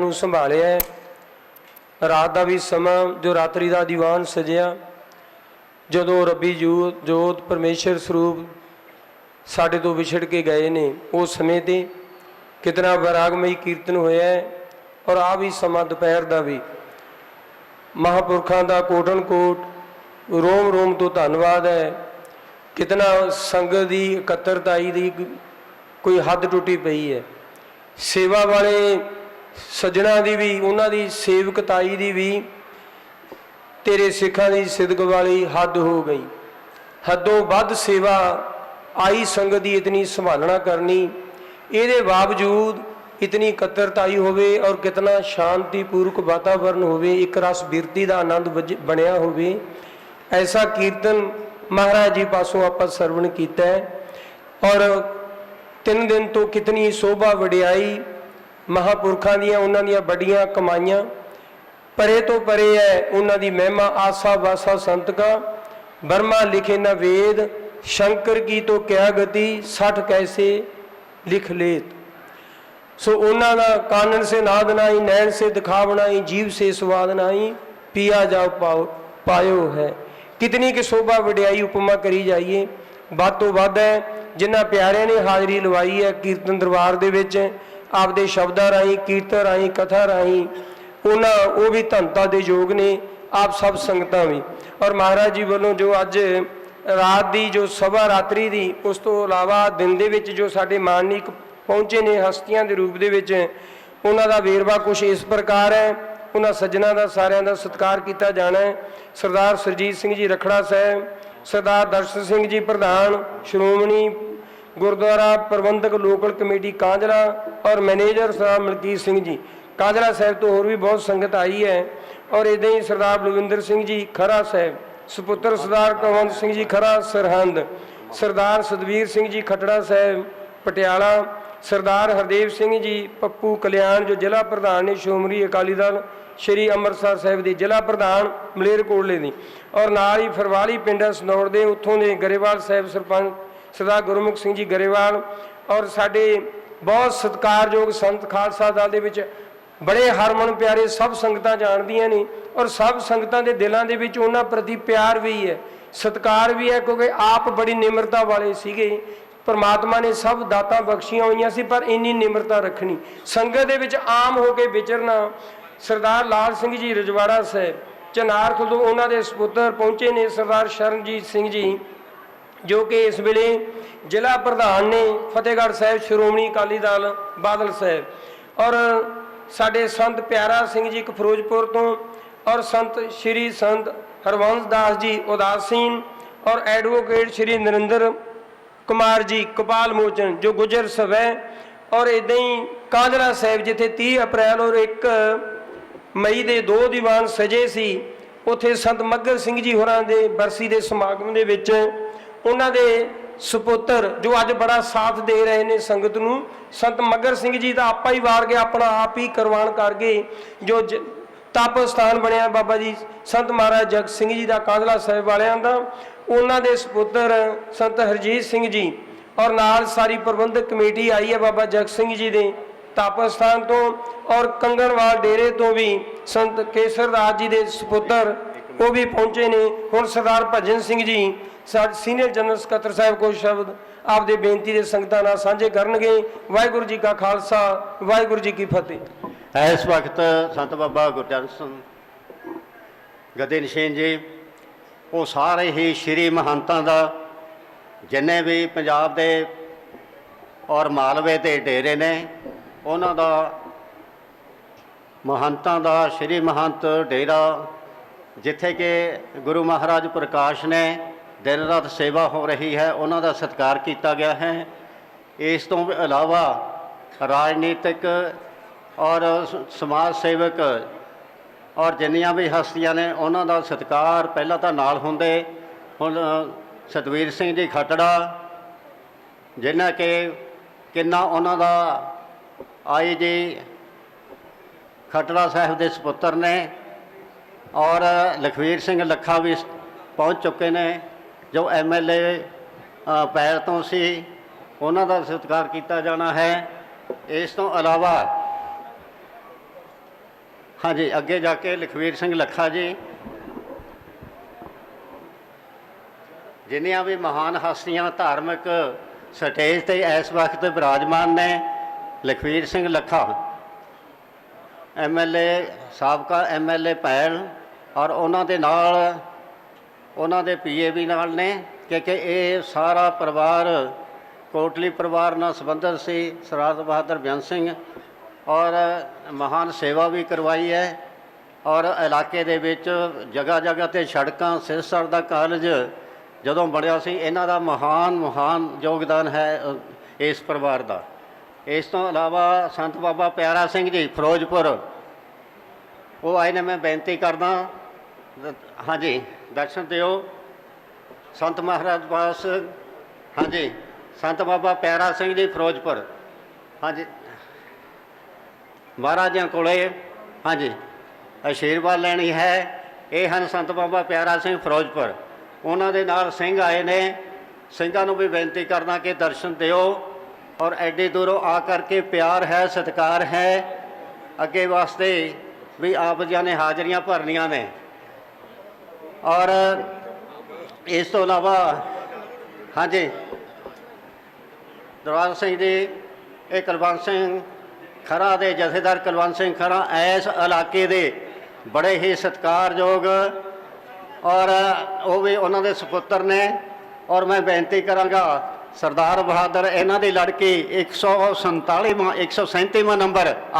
ਨੂੰ ਸੰਭਾਲਿਆ ਹੈ। ਰਾਤ ਦਾ ਵੀ ਸਮਾਂ ਜੋ ਰਾਤਰੀ ਦਾ ਦੀਵਾਨ ਸਜਿਆ। ਜਦੋਂ ਰੱਬੀ ਜੋਤ ਜੋਤ ਪਰਮੇਸ਼ਰ ਸਰੂਪ ਸਾਡੇ ਤੋਂ ਵਿਛੜ ਕੇ ਗਏ ਨੇ ਉਸ ਸਮੇਂ ਤੇ ਕਿਤਨਾ ਵਿਰਾਗਮਈ ਕੀਰਤਨ ਹੋਇਆ ਹੈ ਔਰ ਆ ਵੀ ਸਮਾਂ ਦੁਪਹਿਰ ਦਾ ਵੀ। ਮਹਾਪੁਰਖਾਂ ਦਾ ਕੋਟਨ ਕੋਟ ਰੋਮ ਰੋਮ ਤੋਂ ਧੰਨਵਾਦ ਹੈ। ਕਿਤਨਾ ਸੰਗਤ ਦੀ ਇਕੱਤਰਤਾਈ ਦੀ ਕੋਈ ਹੱਦ ਟੁੱਟੀ ਪਈ ਹੈ। ਸੇਵਾ ਵਾਲੇ ਸੱਜਣਾ ਦੀ ਵੀ, ਉਹਨਾਂ ਦੀ ਸੇਵਕਤਾਈ ਦੀ ਵੀ, ਤੇਰੇ ਸਿੱਖਾਂ ਦੀ ਸਿਦਕ ਵਾਲੀ ਹੱਦ ਹੋ ਗਈ। ਹੱਦੋਂ ਵੱਧ ਸੇਵਾ ਆਈ ਸੰਗਤ ਦੀ ਇਤਨੀ ਸੰਭਾਲਣਾ ਕਰਨੀ। ਇਹਦੇ ਬਾਵਜੂਦ ਇਤਨੀ ਕਤਰਤਾਈ ਹੋਵੇ ਔਰ ਕਿਤਨਾ ਸ਼ਾਂਤੀਪੂਰਕ ਵਾਤਾਵਰਨ ਹੋਵੇ, ਇੱਕ ਰਸ ਬਿਰਤੀ ਦਾ ਆਨੰਦ ਵਜ- ਬਣਿਆ ਹੋਵੇ, ਐਸਾ ਕੀਰਤਨ ਮਹਾਰਾਜ ਜੀ ਪਾਸੋਂ ਆਪਾਂ ਸਰਵਣ ਕੀਤਾ ਹੈ। ਔਰ ਤਿੰਨ ਦਿਨ ਤੋਂ ਕਿਤਨੀ ਸੋਭਾ ਵਡਿਆਈ ਮਹਾਪੁਰਖਾਂ ਦੀਆਂ, ਉਹਨਾਂ ਦੀਆਂ ਵੱਡੀਆਂ ਕਮਾਈਆਂ। ਪਰੇ ਤੋਂ ਪਰੇ ਹੈ ਉਹਨਾਂ ਦੀ ਮਹਿਮਾ, ਆਸਾ ਵਾਸਾ ਸੰਤਕਾ। ਬਰਮਾ ਲਿਖੇ ਨਾ ਵੇਦ, ਸ਼ੰਕਰ ਕੀ ਤੋਂ ਕਿਆ ਗਤੀ, ਸਠ ਕੈਸੇ ਲਿਖ ਲੇਤ। ਸੋ ਉਹਨਾਂ ਦਾ ਕਾਨਨ ਸੇ ਨਾਦ ਨਾਈ ਨੈਣ ਸੇ ਦਿਖਾਵਣਾਈ ਜੀਵ ਸੇ ਸਵਾਦ ਨਾਈ ਪੀਆ ਜਾ ਪਾਓ, ਪਾਇਓ ਹੈ। ਕਿਤਨੀ ਕਿ ਸ਼ੋਭਾ ਵਡਿਆਈ ਉਪਮਾ ਕਰੀ ਜਾਈਏ। ਵੱਧ ਤੋਂ ਵੱਧ ਹੈ, ਜਿਨ੍ਹਾਂ ਪਿਆਰਿਆਂ ਨੇ ਹਾਜ਼ਰੀ ਲਵਾਈ ਹੈ ਕੀਰਤਨ ਦਰਬਾਰ ਦੇ ਵਿੱਚ ਆਪਦੇ ਸ਼ਬਦਾਂ ਰਾਹੀਂ, ਕੀਰਤਨ ਰਾਹੀਂ, ਕਥਾ ਰਾਹੀਂ, ਉਹਨਾਂ, ਉਹ ਵੀ ਧੰਤਾ ਦੇ ਯੋਗ ਨੇ, ਆਪ ਸਭ ਸੰਗਤਾਂ ਵੀ। ਔਰ ਮਹਾਰਾਜ ਜੀ ਵੱਲੋਂ ਜੋ ਅੱਜ ਰਾਤ ਦੀ ਜੋ ਸਭਾ ਰਾਤਰੀ ਦੀ, ਉਸ ਤੋਂ ਇਲਾਵਾ ਦਿਨ ਦੇ ਵਿੱਚ ਜੋ ਸਾਡੇ ਮਾਨਿਕ ਪਹੁੰਚੇ ਨੇ ਹਸਤੀਆਂ ਦੇ ਰੂਪ ਦੇ ਵਿੱਚ, ਉਹਨਾਂ ਦਾ ਵੇਰਵਾ ਕੁਝ ਇਸ ਪ੍ਰਕਾਰ ਹੈ। ਉਹਨਾਂ ਸੱਜਣਾ ਦਾ, ਸਾਰਿਆਂ ਦਾ ਸਤਿਕਾਰ ਕੀਤਾ ਜਾਣਾ ਹੈ। ਸਰਦਾਰ ਸਰਜੀਤ ਸਿੰਘ ਜੀ ਰਖੜਾ ਸਾਹਿਬ, ਸਰਦਾਰ ਦਰਸ਼ਨ ਸਿੰਘ ਜੀ ਪ੍ਰਧਾਨ, ਸ਼੍ਰੋਮਣੀ ਗੁਰਦੁਆਰਾ ਪ੍ਰਬੰਧਕ ਲੋਕਲ ਕਮੇਟੀ ਕਾਂਜਲਾ ਔਰ ਮੈਨੇਜਰ ਸਰਦਾਰ ਮਲਕੀਤ ਸਿੰਘ ਜੀ। ਕਾਂਜਲਾ ਸਾਹਿਬ ਤੋਂ ਹੋਰ ਵੀ ਬਹੁਤ ਸੰਗਤ ਆਈ ਹੈ ਔਰ ਇਦਾਂ ਹੀ ਸਰਦਾਰ ਬਲਵਿੰਦਰ ਸਿੰਘ ਜੀ ਖਰਾ ਸਾਹਿਬ, ਸੁਪੁੱਤਰ ਸਰਦਾਰ ਕੁਲਵੰਤ ਸਿੰਘ ਜੀ ਖਰਾ, ਸਰਹੰਦ, ਸਰਦਾਰ ਸਤਵੀਰ ਸਿੰਘ ਜੀ ਖਟੜਾ ਸਾਹਿਬ, ਪਟਿਆਲਾ, ਸਰਦਾਰ ਹਰਦੇਵ ਸਿੰਘ ਜੀ, ਪੱਪੂ ਕਲਿਆਣ ਜੋ ਜ਼ਿਲ੍ਹਾ ਪ੍ਰਧਾਨ ਨੇ ਸ਼੍ਰੋਮਣੀ ਅਕਾਲੀ ਦਲ ਸ਼੍ਰੀ ਅੰਮ੍ਰਿਤਸਰ ਸਾਹਿਬ ਦੇ ਜ਼ਿਲ੍ਹਾ ਪ੍ਰਧਾਨ ਮਲੇਰਕੋਟਲੇ ਦੀ। ਔਰ ਨਾਲ ਹੀ ਫਰਵਾਲੀ ਪਿੰਡ ਸਨੌਰ ਦੇ, ਉੱਥੋਂ ਦੇ ਗਰੇਵਾਲ ਸਾਹਿਬ ਸਰਪੰਚ ਸਰਦਾਰ ਗੁਰਮੁਖ ਸਿੰਘ ਜੀ ਗਰੇਵਾਲ ਔਰ ਸਾਡੇ ਬਹੁਤ ਸਤਿਕਾਰਯੋਗ ਸੰਤ ਖਾਲਸਾ ਦਲ ਦੇ ਵਿੱਚ ਬੜੇ ਹਰਮਨ ਪਿਆਰੇ ਸਭ ਸੰਗਤਾਂ ਜਾਣਦੀਆਂ ਨੇ ਔਰ ਸਭ ਸੰਗਤਾਂ ਦੇ ਦਿਲਾਂ ਦੇ ਵਿੱਚ ਉਹਨਾਂ ਪ੍ਰਤੀ ਪਿਆਰ ਵੀ ਹੈ, ਸਤਿਕਾਰ ਵੀ ਹੈ ਕਿਉਂਕਿ ਆਪ ਬੜੀ ਨਿਮਰਤਾ ਵਾਲੇ ਸੀਗੇ। ਪਰਮਾਤਮਾ ਨੇ ਸਭ ਦਾਤਾਂ ਬਖਸ਼ੀਆਂ ਹੋਈਆਂ ਸੀ, ਪਰ ਇੰਨੀ ਨਿਮਰਤਾ ਰੱਖਣੀ। ਸੰਗਤ ਦੇ ਵਿੱਚ ਆਮ ਹੋ ਕੇ ਵਿਚਰਨਾ, ਸਰਦਾਰ ਲਾਲ ਸਿੰਘ ਜੀ ਰਜਵਾੜਾ ਸਾਹਿਬ, ਚਨਾਰਥ ਤੋਂ ਉਹਨਾਂ ਦੇ ਸੁਪੁੱਤਰ ਪਹੁੰਚੇ ਨੇ ਸਰਦਾਰ ਸ਼ਰਨਜੀਤ ਸਿੰਘ ਜੀ। ਜੋ ਕਿ ਇਸ ਵੇਲੇ ਜ਼ਿਲ੍ਹਾ ਪ੍ਰਧਾਨ ਨੇ ਫਤਿਹਗੜ੍ਹ ਸਾਹਿਬ ਸ਼੍ਰੋਮਣੀ ਅਕਾਲੀ ਦਲ ਬਾਦਲ ਸਾਹਿਬ ਔਰ ਸਾਡੇ ਸੰਤ ਪਿਆਰਾ ਸਿੰਘ ਜੀ ਇੱਕ ਫਿਰੋਜ਼ਪੁਰ ਤੋਂ ਔਰ ਸੰਤ ਸ਼੍ਰੀ ਸੰਤ ਹਰਵੰਸ ਦਾਸ ਜੀ ਉਦਾਸੀਨ ਔਰ ਐਡਵੋਕੇਟ ਸ਼੍ਰੀ ਨਰਿੰਦਰ ਕੁਮਾਰ ਜੀ ਕਪਾਲ ਮੋਚਨ ਜੋ ਗੁਜਰ ਸਵੈ ਔਰ ਇਦਾਂ ਹੀ ਕਾਂਜਰਾ ਸਾਹਿਬ ਜਿੱਥੇ 30 ਅਪ੍ਰੈਲ ਔਰ 1 ਮਈ ਦੇ ਦੋ ਦੀਵਾਨ ਸਜੇ ਸੀ, ਉਥੇ ਸੰਤ ਮੱਗਰ ਸਿੰਘ ਜੀ ਹੋਰਾਂ ਦੇ ਬਰਸੀ ਦੇ ਸਮਾਗਮ ਦੇ ਵਿੱਚ ਉਹਨਾਂ ਦੇ ਸੁਪੁੱਤਰ ਜੋ ਅੱਜ ਬੜਾ ਸਾਥ ਦੇ ਰਹੇ ਨੇ ਸੰਗਤ ਨੂੰ, ਸੰਤ ਮੱਗਰ ਸਿੰਘ ਜੀ ਦਾ ਆਪਾ ਹੀ ਵਾਰ ਕੇ ਆਪਣਾ ਆਪ ਹੀ ਕਰਵਾਨ ਕਰ ਗਏ, ਜੋ ਜ- ਤਪ ਸਥਾਨ ਬਣਿਆ ਬਾਬਾ ਜੀ, ਸੰਤ ਮਹਾਰਾਜ ਜਗਤ ਸਿੰਘ ਜੀ ਦਾ ਕਾਂਦਲਾ ਸਾਹਿਬ ਵਾਲਿਆਂ ਦਾ, ਉਹਨਾਂ ਦੇ ਸੁਪੁੱਤਰ ਸੰਤ ਹਰਜੀਤ ਸਿੰਘ ਜੀ ਔਰ ਨਾਲ ਸਾਰੀ ਪ੍ਰਬੰਧਕ ਕਮੇਟੀ ਆਈ ਹੈ ਬਾਬਾ ਜਗਤ ਸਿੰਘ ਜੀ ਦੇ ਤਪ ਸਥਾਨ ਤੋਂ ਔਰ ਕੰਗਣਵਾਲ ਡੇਰੇ ਤੋਂ ਵੀ ਸੰਤ ਕੇਸਰ ਰਾਜ ਜੀ ਦੇ ਸੁਪੁੱਤਰ ਉਹ ਵੀ ਪਹੁੰਚੇ ਨੇ। ਹੁਣ ਸਰਦਾਰ ਭਜਨ ਸਿੰਘ ਜੀ ਸਾਡੇ ਸੀਨੀਅਰ ਜਨਰਲ ਸਕੱਤਰ ਸਾਹਿਬ ਕੋਈ ਸ਼ਬਦ, ਆਪਦੇ ਬੇਨਤੀ ਦੇ ਸੰਗਤਾਂ ਨਾਲ ਸਾਂਝੇ ਕਰਨਗੇ। ਵਾਹਿਗੁਰੂ ਜੀ ਕਾ ਖਾਲਸਾ, ਵਾਹਿਗੁਰੂ ਜੀ ਕੀ ਫਤਿਹ। ਇਸ ਵਕਤ ਸੰਤ ਬਾਬਾ ਗੁਰਜਨ ਸਿੰਘ ਗਦੇ ਨਿਸ਼ੇਨ ਜੀ, ਉਹ ਸਾਰੇ ਹੀ ਸ਼੍ਰੀ ਮਹੰਤਾਂ ਦਾ, ਜਿੰਨੇ ਵੀ ਪੰਜਾਬ ਦੇ ਔਰ ਮਾਲਵੇ ਦੇ ਡੇਰੇ ਨੇ, ਉਹਨਾਂ ਦਾ ਮਹੰਤਾਂ ਦਾ ਸ਼੍ਰੀ ਮਹੰਤ ਡੇਰਾ ਜਿੱਥੇ ਕਿ ਗੁਰੂ ਮਹਾਰਾਜ ਪ੍ਰਕਾਸ਼ ਨੇ ਦਿਨ ਰਾਤ ਸੇਵਾ ਹੋ ਰਹੀ ਹੈ, ਉਹਨਾਂ ਦਾ ਸਤਿਕਾਰ ਕੀਤਾ ਗਿਆ ਹੈ। ਇਸ ਤੋਂ ਇਲਾਵਾ ਰਾਜਨੀਤਿਕ ਔਰ ਸਮਾਜ ਸੇਵਕ ਔਰ ਜਿੰਨੀਆਂ ਵੀ ਹਸਤੀਆਂ ਨੇ, ਉਹਨਾਂ ਦਾ ਸਤਿਕਾਰ ਪਹਿਲਾਂ ਤਾਂ ਨਾਲ ਹੁੰਦੇ। ਹੁਣ ਸਤਵੀਰ ਸਿੰਘ ਜੀ ਖਟੜਾ ਜਿਨ੍ਹਾਂ ਕਿ ਕਿੰਨਾ ਉਹਨਾਂ ਦਾ ਆਈ ਜੀ ਖਟੜਾ ਸਾਹਿਬ ਦੇ ਸੁਪੁੱਤਰ ਨੇ ਔਰ ਲਖਵੀਰ ਸਿੰਘ ਲੱਖਾ ਵੀ ਪਹੁੰਚ ਚੁੱਕੇ ਨੇ, ਜੋ ਐਮਐਲਏ ਪੈਰ ਤੋਂ ਸੀ, ਉਹਨਾਂ ਦਾ ਸਤਿਕਾਰ ਕੀਤਾ ਜਾਣਾ ਹੈ। ਇਸ ਤੋਂ ਇਲਾਵਾ ਹਾਂਜੀ, ਅੱਗੇ ਜਾ ਕੇ ਲਖਵੀਰ ਸਿੰਘ ਲੱਖਾ ਜੀ, ਜਿੰਨੀਆਂ ਵੀ ਮਹਾਨ ਹਸਤੀਆਂ ਧਾਰਮਿਕ ਸਟੇਜ ਤੇ ਇਸ ਵਕਤ ਵਿਰਾਜਮਾਨ ਨੇ, ਲਖਵੀਰ ਸਿੰਘ ਲੱਖਾ ਐਮਐਲਏ ਸਾਬਕਾ ਐਮਐਲਏ ਭੈਲ ਔਰ ਉਹਨਾਂ ਦੇ ਨਾਲ, ਉਹਨਾਂ ਦੇ ਪੀਏ ਵੀ ਨਾਲ ਨੇ, ਕਿਉਂਕਿ ਇਹ ਸਾਰਾ ਪਰਿਵਾਰ ਕੋਟਲੀ ਪਰਿਵਾਰ ਨਾਲ ਸੰਬੰਧਿਤ ਸੀ, ਸਰਦਾਰ ਬਹਾਦਰ ਬੇਅੰਤ ਸਿੰਘ, ਔਰ ਮਹਾਨ ਸੇਵਾ ਵੀ ਕਰਵਾਈ ਹੈ, ਔਰ ਇਲਾਕੇ ਦੇ ਵਿੱਚ ਜਗ੍ਹਾ ਜਗ੍ਹਾ ਤੇ ਸੜਕਾਂ, ਸਿਰਸਰ ਦਾ ਕਾਲਜ ਜਦੋਂ ਬਣਿਆ ਸੀ, ਇਹਨਾਂ ਦਾ ਮਹਾਨ ਮਹਾਨ ਯੋਗਦਾਨ ਹੈ ਇਸ ਪਰਿਵਾਰ ਦਾ। ਇਸ ਤੋਂ ਇਲਾਵਾ ਸੰਤ ਬਾਬਾ ਪਿਆਰਾ ਸਿੰਘ ਜੀ, ਫਿਰੋਜ਼ਪੁਰ, ਉਹ ਆਏ ਨੇ, ਮੈਂ ਬੇਨਤੀ ਕਰਦਾ ਹਾਂਜੀ, ਦਰਸ਼ਨ ਦਿਓ। ਸੰਤ ਮਹਾਰਾਜ ਪਾਸ ਹਾਂਜੀ, ਸੰਤ ਬਾਬਾ ਪਿਆਰਾ ਸਿੰਘ ਜੀ ਫਿਰੋਜ਼ਪੁਰ। ਹਾਂਜੀ ਮਹਾਰਾਜਾਂ ਕੋਲੇ, ਹਾਂਜੀ, ਆਸ਼ੀਰਵਾਦ ਲੈਣੀ ਹੈ। ਇਹ ਹਨ ਸੰਤ ਬਾਬਾ ਪਿਆਰਾ ਸਿੰਘ ਫਿਰੋਜ਼ਪੁਰ। ਉਹਨਾਂ ਦੇ ਨਾਲ ਸਿੰਘ ਆਏ ਨੇ। ਸਿੰਘਾਂ ਨੂੰ ਵੀ ਬੇਨਤੀ ਕਰਦਾ ਕਿ ਦਰਸ਼ਨ ਦਿਓ। ਔਰ ਐਡੀ ਦੂਰੋਂ ਆ ਕਰਕੇ ਪਿਆਰ ਹੈ, ਸਤਿਕਾਰ ਹੈ। ਅੱਗੇ ਵਾਸਤੇ ਵੀ ਆਪ ਜੀ ਨੇ ਹਾਜ਼ਰੀਆਂ ਭਰਨੀਆਂ ਨੇ। ਔਰ ਇਸ ਤੋਂ ਇਲਾਵਾ, ਹਾਂਜੀ, ਦਰਬਾਰ ਸਿੰਘ ਜੀ, ਇਹ ਕੁਲਵੰਤ ਸਿੰਘ ਖਰਾ ਦੇ ਜਥੇਦਾਰ ਕੁਲਵੰਤ ਸਿੰਘ ਖਰਾ ਇਸ ਇਲਾਕੇ ਦੇ ਬੜੇ ਹੀ ਸਤਿਕਾਰਯੋਗ ਔਰ ਉਹ ਵੀ ਉਹਨਾਂ ਦੇ ਸੁਪੁੱਤਰ ਨੇ। ਔਰ ਮੈਂ ਬੇਨਤੀ ਕਰਾਂਗਾ, ਸਰਦਾਰ ਬਹਾਦਰ, ਇਹਨਾਂ ਦੀ ਲੜਕੀ 147ਵਾਂ 137ਵਾਂ ਨੰਬਰ